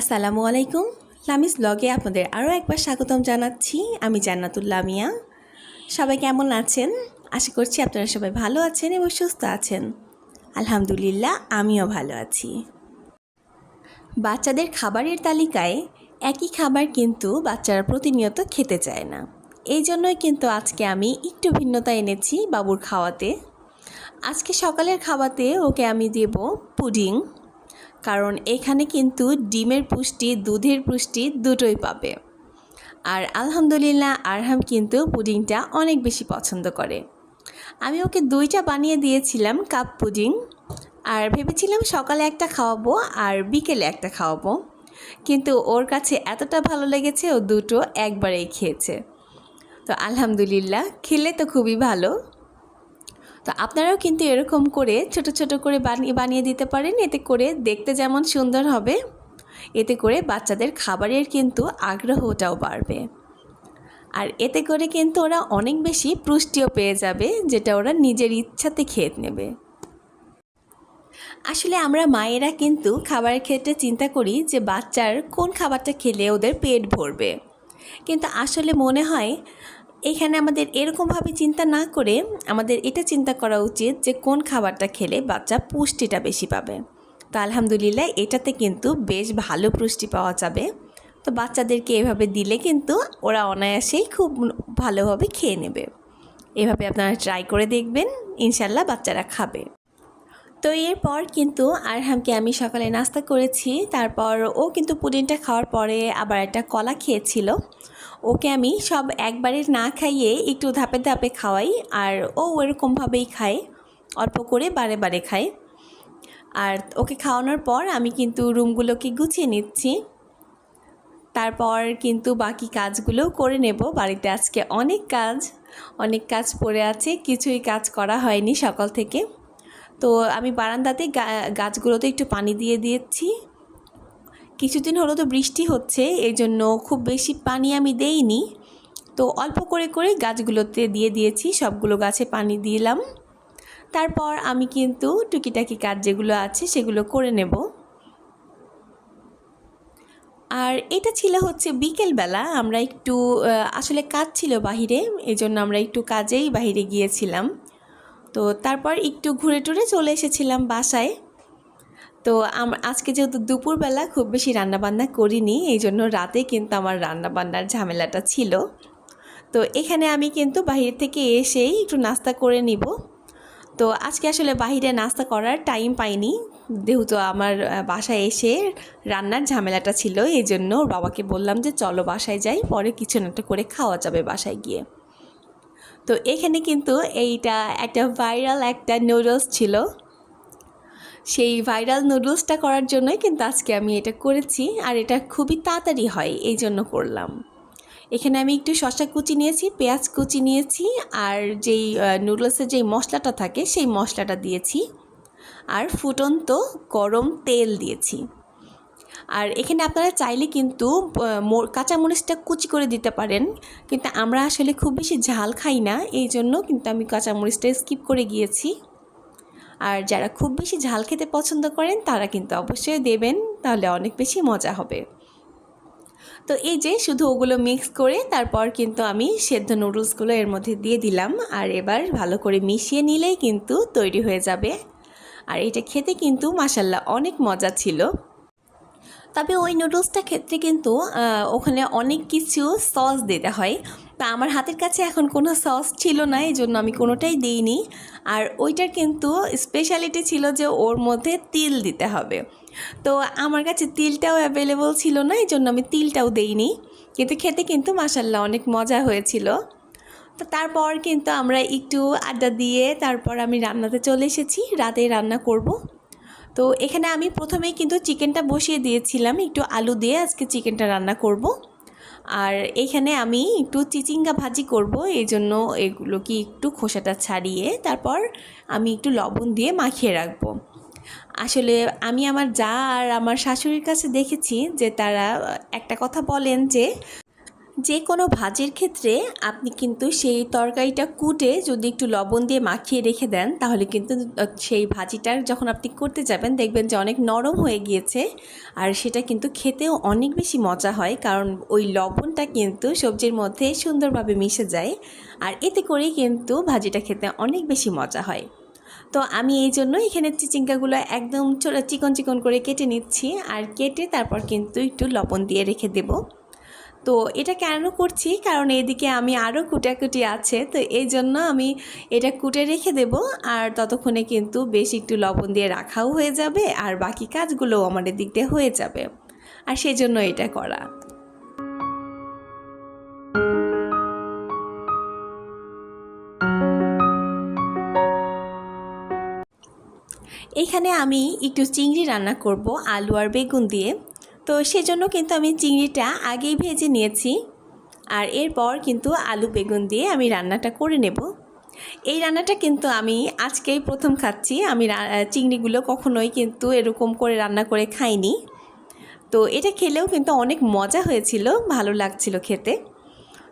আসসালামু আলাইকুম। লামিস ব্লগে আপনাদের আরও একবার স্বাগতম জানাচ্ছি। আমি জান্নাতুল্লাহ মিয়া। সবাই কেমন আছেন? আশা করছি আপনারা সবাই ভালো আছেন এবং সুস্থ আছেন। আলহামদুলিল্লাহ, আমিও ভালো আছি। বাচ্চাদের খাবারের তালিকায় একই খাবার কিন্তু বাচ্চারা প্রতিনিয়ত খেতে চায় না। এই জন্যই কিন্তু আজকে আমি একটু ভিন্নতা এনেছি বাবুর খাওয়াতে। আজকে সকালের খাওয়াতে ওকে আমি দেব পুডিং। কারণ এখানে কিন্তু ডিমের পুষ্টি, দুধের পুষ্টি দুটোই পাবে। আর আলহামদুলিল্লাহ, আরহাম কিন্তু পুডিংটা অনেক বেশি পছন্দ করে। আমি ওকে দুইটা বানিয়ে দিয়েছিলাম কাপ পুডিং। আর ভেবেছিলাম সকালে একটা খাওয়াবো আর বিকেলে একটা খাওয়াবো। কিন্তু ওর কাছে এতটা ভালো লেগেছে, ও দুটো একবারেই খেয়েছে। তো আলহামদুলিল্লাহ, খেলে তো খুবই ভালো। তো আপনারাও কিন্তু এরকম করে ছোট ছোট করে বানিয়ে বানিয়ে দিতে পারেন। এতে করে দেখতে যেমন সুন্দর হবে। এতে করে বাচ্চাদের খাবারের কিন্তু আগ্রহটাও বাড়বে। আর এতে করে কিন্তু ওরা অনেক বেশি পুষ্টিও পেয়ে যাবে, যেটা ওরা নিজের ইচ্ছাতে খেয়ে নেবে। আসলে আমরা মায়েরা কিন্তু খাবারের ক্ষেত্রে চিন্তা করি যে বাচ্চার কোন খাবারটা খেলে ওদের পেট ভরবে। কিন্তু আসলে মনে হয় এখানে আমাদের এরকমভাবে চিন্তা না করে আমাদের এটা চিন্তা করা উচিত যে কোন খাবারটা খেলে বাচ্চা পুষ্টিটা বেশি পাবে। তো আলহামদুলিল্লাহ এটাতে কিন্তু বেশ ভালো পুষ্টি পাওয়া যাবে। তো বাচ্চাদেরকে এভাবে দিলে কিন্তু ওরা অনায়াসেই খুব ভালোভাবে খেয়ে নেবে। এভাবে আপনারা ট্রাই করে দেখবেন ইনশাল্লাহ বাচ্চারা খাবে। তো এরপর কিন্তু আরহামকে আমি সকালে নাস্তা করেছি, তারপর ও কিন্তু পুডিংটা খাওয়ার পরে আবার একটা কলা খেয়েছিল। ওকে আমি সব একবারে না খাইয়ে একটু ধাপে ধাপে খাওয়াই আর ও ওরকমভাবেই খায়, অল্প করে বারে বারে খায়। আর ওকে খাওয়ানোর পর আমি কিন্তু রুমগুলোকে গুছিয়ে নিচ্ছি। তারপর কিন্তু বাকি কাজগুলোও করে নেব। বাড়িতে আজকে অনেক কাজ অনেক কাজ পড়ে আছে, কিছুই কাজ করা হয়নি সকাল থেকে। তো আমি বারান্দাতে গাছগুলোতে একটু পানি দিয়ে দিয়েছি। কিছুদিন হলো তো বৃষ্টি হচ্ছে এই জন্য খুব বেশি পানি আমি দেইনি। তো অল্প করে করে গাছগুলোতে দিয়ে দিয়েছি, সবগুলো গাছে পানি দিলাম। তারপর আমি কিন্তু টুকিটাকি কাজ যেগুলো আছে সেগুলো করে নেব। আর এটা ছিল হচ্ছে বিকেলবেলা, আমরা একটু আসলে কাজ ছিল বাহিরে এই জন্য আমরা একটু কাজেই বাহিরে গিয়েছিলাম। তো তারপর একটু ঘুরে টুরে চলে এসেছিলাম বাসায়। তো আজকে যেহেতু দুপুরবেলা খুব বেশি রান্নাবান্না করিনি এই জন্য রাতে কিন্তু আমার রান্নাবান্নার ঝামেলাটা ছিল। তো এখানে আমি কিন্তু বাহির থেকে এসেই একটু নাস্তা করে নিব। তো আজকে আসলে বাহিরে নাস্তা করার টাইম পাইনি, যেহেতু আমার বাসায় এসে রান্নার ঝামেলাটা ছিল এই জন্য বাবাকে বললাম যে চলো বাসায় যাই, পরে কিছু একটা করে খাওয়া যাবে বাসায় গিয়ে। তো এখানে কিন্তু এইটা একটা ভাইরাল একটা নুডলস ছিল। সেই ভাইরাল নুডলসটা করার জন্যই কিন্তু আজকে আমি এটা করেছি আর এটা খুবই তাড়াতাড়ি হয়, এই জন্য করলাম। এখানে আমি একটু শশা কুচি নিয়েছি, পেঁয়াজ কুচি নিয়েছি আর যেই নুডলসের যেই মশলাটা থাকে সেই মশলাটা দিয়েছি আর ফুটন্ত গরম তেল দিয়েছি। আর এখানে আপনারা চাইলে কিন্তু কাঁচামরিচটা কুচি করে দিতে পারেন, কিন্তু আমরা আসলে খুব বেশি ঝাল খাই না, এই জন্য কিন্তু আমি কাঁচামরিচটা স্কিপ করে গিয়েছি। আর যারা খুব বেশি ঝাল খেতে পছন্দ করেন, তারা কিন্তু অবশ্যই দেবেন, তাহলে অনেক বেশি মজা হবে। তো এই যে শুধু ওগুলো মিক্স করে তারপর কিন্তু আমি সেদ্ধ নুডলসগুলো এর মধ্যে দিয়ে দিলাম, আর এবার ভালো করে মিশিয়ে নিলেই কিন্তু তৈরি হয়ে যাবে। আর এটা খেতে কিন্তু মাসাল্লাহ অনেক মজা ছিল। তবে ওই নুডলসটা ক্ষেত্রে কিন্তু ওখানে অনেক কিছু সস দিতে হয়। তা আমার হাতের কাছে এখন কোনো সস ছিল না, এই জন্য আমি কোনোটাই দিইনি। আর ওইটার কিন্তু স্পেশালিটি ছিল যে ওর মধ্যে তিল দিতে হবে। তো আমার কাছে তিলটাও অ্যাভেলেবল ছিল না, এই জন্য আমি তিলটাও দেইনি। কিন্তু খেতে কিন্তু মাসাল্লাহ অনেক মজা হয়েছিল। তো তারপর কিন্তু আমরা একটু আড্ডা দিয়ে তারপর আমি রান্নাতে চলে এসেছি রাতে রান্না করব। তো এখানে আমি প্রথমেই কিন্তু চিকেনটা বসিয়ে দিয়েছিলাম, একটু আলু দিয়ে আজকে চিকেনটা রান্না করব। আর এইখানে আমি একটু চিচিঙ্গা ভাজি করব, এই জন্য এগুলো কি একটু খোসাটা ছাড়িয়ে তারপর আমি একটু লবণ দিয়ে মাখিয়ে রাখব। আসলে আমি আমার যা আর আমার শাশুড়ির কাছে দেখেছি যে তারা একটা কথা বলেন যে যে কোনো ভাজির ক্ষেত্রে আপনি কিন্তু সেই তরকারিটা কুটে যদি একটু লবণ দিয়ে মাখিয়ে রেখে দেন, তাহলে কিন্তু সেই ভাজিটার যখন আপনি করতে যাবেন, দেখবেন যে অনেক নরম হয়ে গিয়েছে। আর সেটা কিন্তু খেতেও অনেক বেশি মজা হয়, কারণ ওই লবণটা কিন্তু সবজির মধ্যে সুন্দরভাবে মিশে যায়। আর এতে করেই কিন্তু ভাজিটা খেতে অনেক বেশি মজা হয়। তো আমি এই জন্য এখানে চিচিঙ্কাগুলো একদম চিকন চিকন করে কেটে নিচ্ছি। আর কেটে তারপর কিন্তু একটু লবণ দিয়ে রেখে দেবো। তো এটা কেন করছি? কারণ এদিকে আমি আরও কুটাকুটি আছে, তো এই জন্য আমি এটা কুটে রেখে দেব। আর ততক্ষণে কিন্তু বেশ একটু লবণ দিয়ে রাখাও হয়ে যাবে, আর বাকি কাজগুলোও আমার দিক দিয়ে হয়ে যাবে। আর সেই জন্য এটা করা। এখানে আমি একটু চিংড়ি রান্না করব, আলু আর বেগুন দিয়ে। তো সেজন্য কিন্তু আমি চিংড়িটা আগেই ভেজে নিয়েছি। আর এরপর কিন্তু আলু বেগুন দিয়ে আমি রান্নাটা করে নেব। এই রান্নাটা কিন্তু আমি আজকেই প্রথম খাচ্ছি। আমি চিংড়িগুলো কখনোই কিন্তু এরকম করে রান্না করে খাইনি। তো এটা খেলেও কিন্তু অনেক মজা হয়েছিল, ভালো লাগছিল খেতে।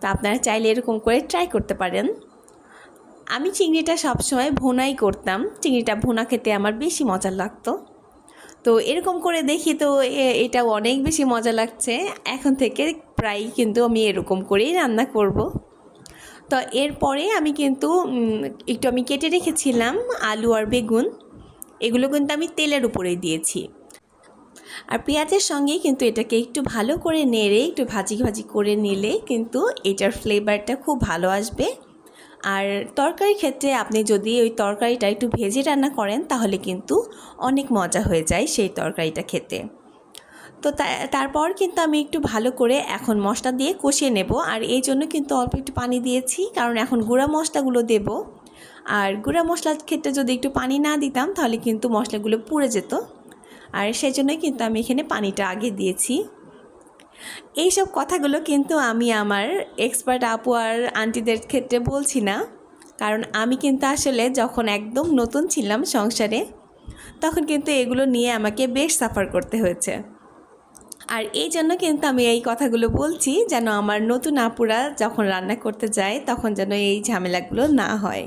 তো আপনারা চাইলে এরকম করে ট্রাই করতে পারেন। আমি চিংড়িটা সবসময় ভুনাই করতাম। চিংড়িটা ভুনা খেতে আমার বেশি মজা লাগতো। তো এরকম করে দেখি তো এটা অনেক বেশি মজা লাগছে। এখন থেকে প্রায় কিন্তু আমি এরকম করেই রান্না করব। তো এরপরে আমি কিন্তু একটু আমি কেটে রেখেছিলাম আলু আর বেগুন। এগুলো কিন্তু আমি তেলের উপরে দিয়েছি। আর পেঁয়াজের সঙ্গে কিন্তু এটাকে একটু ভালো করে নেড়ে, একটু ভাজি ভাজি করে নিলে কিন্তু এটার ফ্লেভারটা খুব ভালো আসবে। আর তরকারির ক্ষেত্রে আপনি যদি ওই তরকারিটা একটু ভেজে রান্না করেন, তাহলে কিন্তু অনেক মজা হয়ে যায় সেই তরকারিটা খেতে। তো তারপর কিন্তু আমি একটু ভালো করে এখন মশলা দিয়ে কষিয়ে নেব। আর এই জন্য কিন্তু অল্প একটু পানি দিয়েছি, কারণ এখন গুঁড়া মশলাগুলো দেব। আর গুঁড়া মশলার ক্ষেত্রে যদি একটু পানি না দিতাম, তাহলে কিন্তু মশলাগুলো পুড়ে যেত। আর সেই জন্যই কিন্তু আমি এখানে পানিটা আগে দিয়েছি। এইসব কথাগুলো কিন্তু আমি আমার এক্সপার্ট আপু আর আন্টিদের ক্ষেত্রে বলছি না। কারণ আমি কিন্তু আসলে যখন একদম নতুন ছিলাম সংসারে, তখন কিন্তু এগুলো নিয়ে আমাকে বেশ সাফার করতে হয়েছে। আর এই জন্য কিন্তু আমি এই কথাগুলো বলছি যেন আমার নতুন আপুরা যখন রান্না করতে যায়, তখন যেন এই ঝামেলাগুলো না হয়।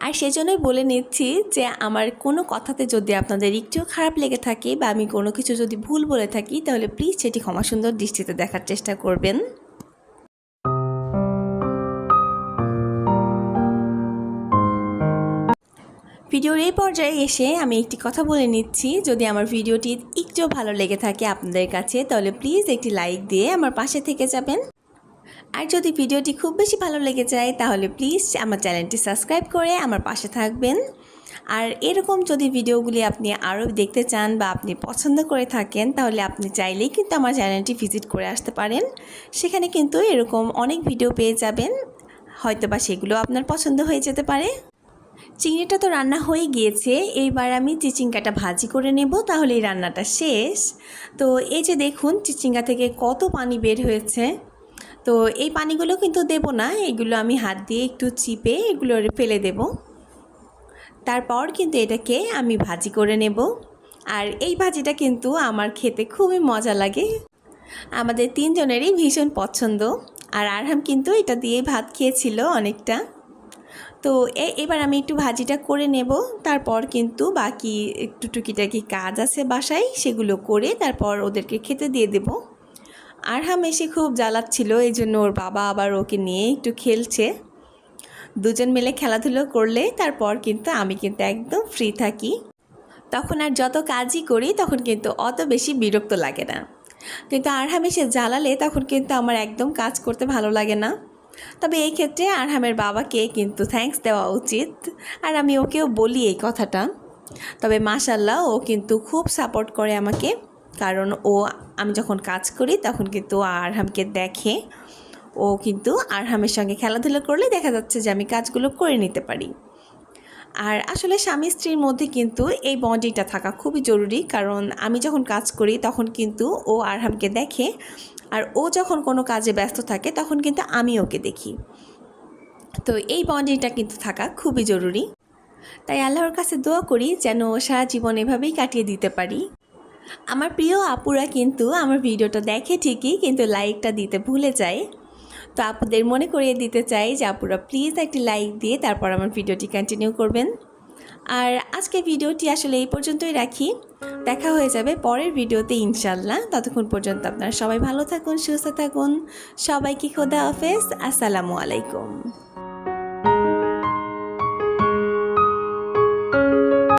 আর সেজন্যই বলে নিচ্ছি যে আমার কোনো কথাতে যদি আপনাদের একটু খারাপ লেগে থাকে বা আমি কোনো কিছু যদি ভুল বলে থাকি, তাহলে প্লিজ সেটি ক্ষমা সুন্দর দৃষ্টিতে দেখার চেষ্টা করবেন। ভিডিওর এই পর্যায়ে এসে আমি একটি কথা বলে নিচ্ছি। যদি আমার ভিডিওটি একটু ভালো লেগে থাকে আপনাদের কাছে, তাহলে প্লিজ একটি লাইক দিয়ে আমার পাশে থেকে যাবেন। আর যদি ভিডিওটি খুব বেশি ভালো লেগে যায়, তাহলে প্লিজ আমার চ্যানেলটি সাবস্ক্রাইব করে আমার পাশে থাকবেন। আর এরকম যদি ভিডিওগুলি আপনি আরও দেখতে চান বা আপনি পছন্দ করে থাকেন, তাহলে আপনি চাইলেই কিন্তু আমার চ্যানেলটি ভিজিট করে আসতে পারেন। সেখানে কিন্তু এরকম অনেক ভিডিও পেয়ে যাবেন। হয়তো বা সেগুলো আপনার পছন্দ হয়ে যেতে পারে। চিংড়িটা তো রান্না হয়ে গিয়েছে, এইবার আমি চিচিঙ্গাটা ভাজি করে নেব, তাহলে এই রান্নাটা শেষ। তো এই যে দেখুন, চিচিঙ্গা থেকে কত পানি বের হয়েছে। তো এই পানিগুলো কিন্তু দেব না, এগুলো আমি হাত দিয়ে একটু চিপে এগুলো ফেলে দেব। তারপর কিন্তু এটাকে আমি ভাজি করে নেব। আর এই ভাজিটা কিন্তু আমার খেতে খুবই মজা লাগে। আমাদের তিনজনেরই ভীষণ পছন্দ। আর আরহাম কিন্তু এটা দিয়ে ভাত খেয়েছিল অনেকটা। তো এবার আমি একটু ভাজিটা করে নেব। তারপর কিন্তু বাকি একটু টুকিটাকি কাজ আছে বাসায়, সেগুলো করে তারপর ওদেরকে খেতে দিয়ে দেবো। আরহাম এসে খুব জ্বালাচ্ছিল, এই জন্য ওর বাবা আবার ওকে নিয়ে একটু খেলছে। দুজন মিলে খেলাধুলো করলে তারপর কিন্তু আমি কিন্তু একদম ফ্রি থাকি। তখন আর যত কাজই করি তখন কিন্তু অত বেশি বিরক্ত লাগে না। কিন্তু আরহাম এসে জ্বালালে তখন কিন্তু আমার একদম কাজ করতে ভালো লাগে না। তবে এই ক্ষেত্রে আরহামের বাবাকে কিন্তু থ্যাঙ্কস দেওয়া উচিত, আর আমি ওকেও বলি এই কথাটা। তবে মাসাল্লাহ ও কিন্তু খুব সাপোর্ট করে আমাকে। কারণ ও, আমি যখন কাজ করি তখন কিন্তু আরহামকে দেখে। ও কিন্তু আরহামের সঙ্গে খেলাধুলা করলে দেখা যাচ্ছে যে আমি কাজগুলো করে নিতে পারি। আর আসলে স্বামী স্ত্রীর মধ্যে কিন্তু এই বন্ডিংটা থাকা খুবই জরুরি। কারণ আমি যখন কাজ করি তখন কিন্তু ও আরহামকে দেখে। আর ও যখন কোনো কাজে ব্যস্ত থাকে তখন কিন্তু আমি ওকে দেখি। তো এই বন্ডিংটা কিন্তু থাকা খুবই জরুরি। তাই আল্লাহর কাছে দোয়া করি যেন সারা জীবন এভাবেই কাটিয়ে দিতে পারি। আমার প্রিয় আপুরা কিন্তু আমার ভিডিওটা দেখে ঠিকই কিন্তু লাইকটা দিতে ভুলে যায়। তো আপুদের মনে করিয়ে দিতে চাই যে, আপুরা প্লিজ একটি লাইক দিয়ে তারপর আমার ভিডিওটি কন্টিনিউ করবেন। আর আজকে ভিডিওটি আসলে এই পর্যন্তই রাখি। দেখা হয়ে যাবে পরের ভিডিওতে ইনশাল্লাহ ততক্ষণ পর্যন্ত আপনারা সবাই ভালো থাকুন, সুস্থ থাকুন। সবাইকে খোদা হাফেজ। আসসালামু আলাইকুম।